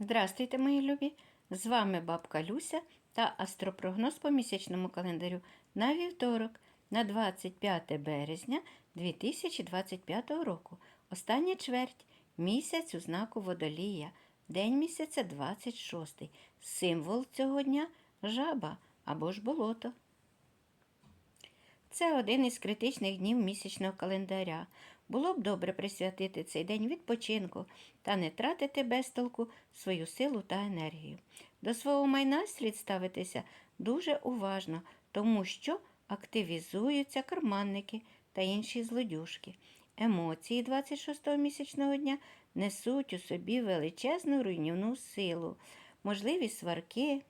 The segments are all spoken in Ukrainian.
Здрастуйте, мої любі! З вами бабка Люся та астропрогноз по місячному календарю на вівторок, на 25 березня 2025 року. Остання чверть місяць у знаку водолія, день місяця 26. Символ цього дня жаба або ж болото. Це один із критичних днів місячного календаря. Було б добре присвятити цей день відпочинку та не тратити без толку свою силу та енергію. До свого майна слід ставитися дуже уважно, тому що активізуються карманники та інші злодюжки. Емоції 26-го місячного дня несуть у собі величезну руйнівну силу, можливі сварки,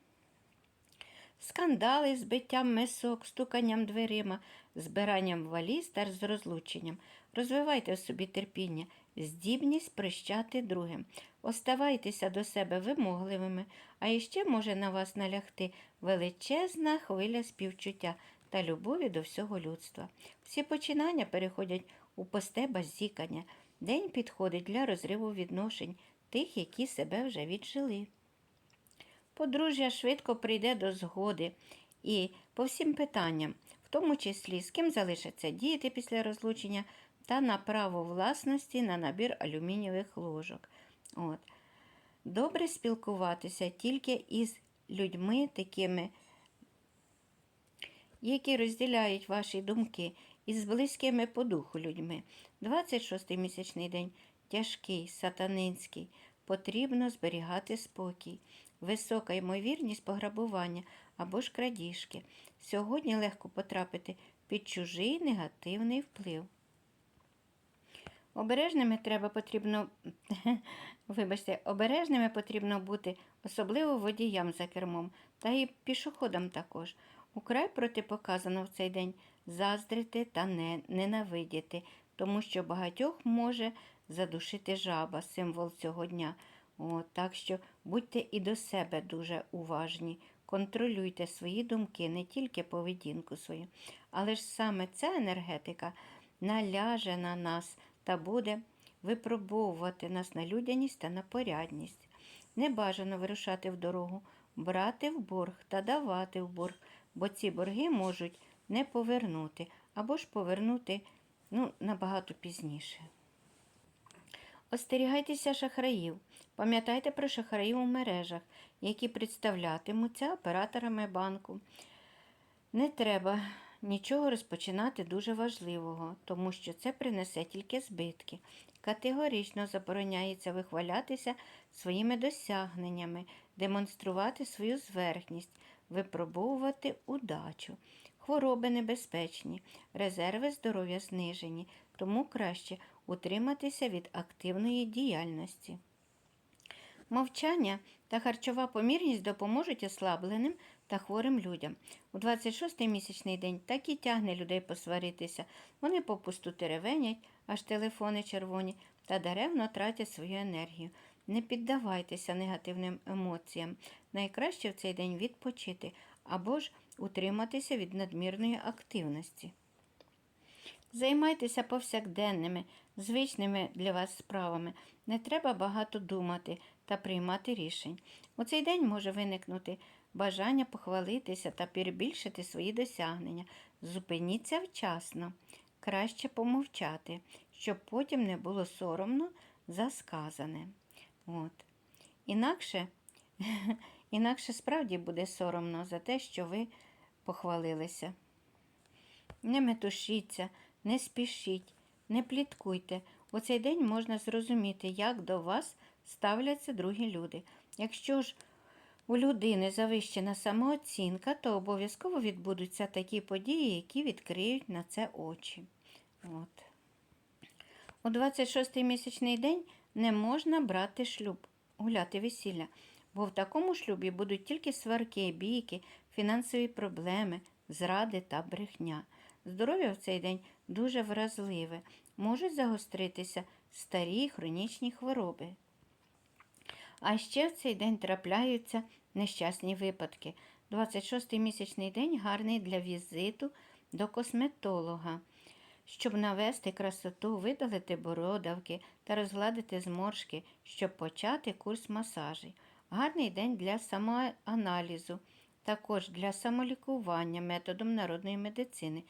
скандали з биттям мисок, стуканням дверима, збиранням валіз та з розлученням. Розвивайте в собі терпіння, здібність прощати другим. Оставайтеся до себе вимогливими, а іще може на вас налягти величезна хвиля співчуття та любові до всього людства. Всі починання переходять у посте базікання. День підходить для розриву відношень тих, які себе вже віджили. Подружжя швидко прийде до згоди і по всім питанням, в тому числі з ким залишаться діти після розлучення та на право власності на набір алюмінієвих ложок. От. Добре спілкуватися тільки із людьми, такими, які розділяють ваші думки, із близькими по духу людьми. 26-й місячний день тяжкий, сатанинський. Потрібно зберігати спокій, висока ймовірність пограбування або ж крадіжки. Сьогодні легко потрапити під чужий негативний вплив. Обережними треба потрібно, вибачте, обережними потрібно бути, особливо водіям за кермом, та й пішоходам також. Украй протипоказано в цей день заздрити та не, ненавидіти, тому що багатьох може задушити жаба, символ цього дня. От, так що будьте і до себе дуже уважні, контролюйте свої думки, не тільки поведінку свою, але ж саме ця енергетика наляже на нас та буде випробовувати нас на людяність та на порядність. Не бажано вирушати в дорогу, брати в борг та давати в борг, бо ці борги можуть не повернути або ж повернути ну, набагато пізніше. Остерігайтеся шахраїв. Пам'ятайте про шахраїв у мережах, які представлятимуться операторами банку. Не треба нічого розпочинати дуже важливого, тому що це принесе тільки збитки. Категорично забороняється вихвалятися своїми досягненнями, демонструвати свою зверхність, випробовувати удачу. Хвороби небезпечні, резерви здоров'я знижені, тому краще утриматися від активної діяльності. Мовчання та харчова помірність допоможуть ослабленим та хворим людям. У 26-й місячний день так і тягне людей посваритися. Вони попусту теревенять, аж телефони червоні, та даремно тратять свою енергію. Не піддавайтеся негативним емоціям. Найкраще в цей день відпочити або ж утриматися від надмірної активності. Займайтеся повсякденними, звичними для вас справами. Не треба багато думати та приймати рішень. У цей день може виникнути бажання похвалитися та перебільшити свої досягнення. Зупиніться вчасно, краще помовчати, щоб потім не було соромно за сказане. От. Інакше, інакше справді буде соромно за те, що ви похвалилися. Не метушіться, не спішіть, не пліткуйте. У цей день можна зрозуміти, як до вас ставляться другі люди. Якщо ж у людини завищена самооцінка, то обов'язково відбудуться такі події, які відкриють на це очі. От. У 26-й місячний день не можна брати шлюб, гуляти весілля, бо в такому шлюбі будуть тільки сварки, бійки, фінансові проблеми, зради та брехня. Здоров'я в цей день дуже вразливе, можуть загостритися старі хронічні хвороби. А ще в цей день трапляються нещасні випадки. 26-й місячний день гарний для візиту до косметолога. щоб навести красоту, видалити бородавки та розгладити зморшки, щоб почати курс масажів. Гарний день для самоаналізу, також для самолікування методом народної медицини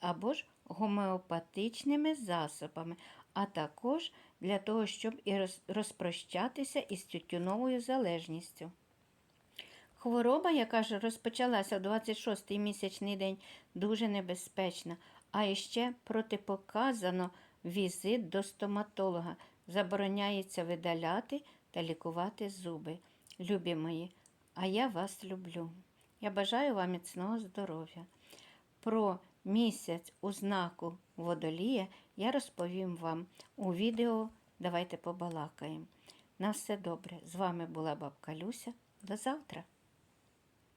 або ж гомеопатичними засобами, а також для того, щоб і розпрощатися із тютюновою залежністю. Хвороба, яка ж розпочалася в 26-й місячний день, дуже небезпечна, а іще протипоказано візит до стоматолога. Забороняється видаляти та лікувати зуби. Любі мої, а я вас люблю. Я бажаю вам міцного здоров'я. Про місяць у знаку водолія я розповім вам у відео. Давайте побалакаємо. На все добре. З вами була бабка Люся. До завтра.